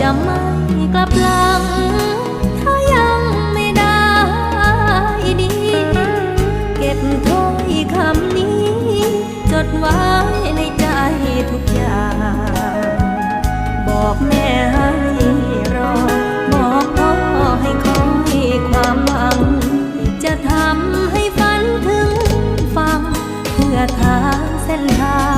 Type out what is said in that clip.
จะไม่กลับหลัง ถ้ายังไม่ได้ดี เก็บถ้อยคำนี้ จดไว้ในใจทุกอย่าง บอกแม่ให้รอ บอกพ่อให้คอยความหวัง จะทำให้ฝันถึงฟัง เพื่อทางเส้นทาง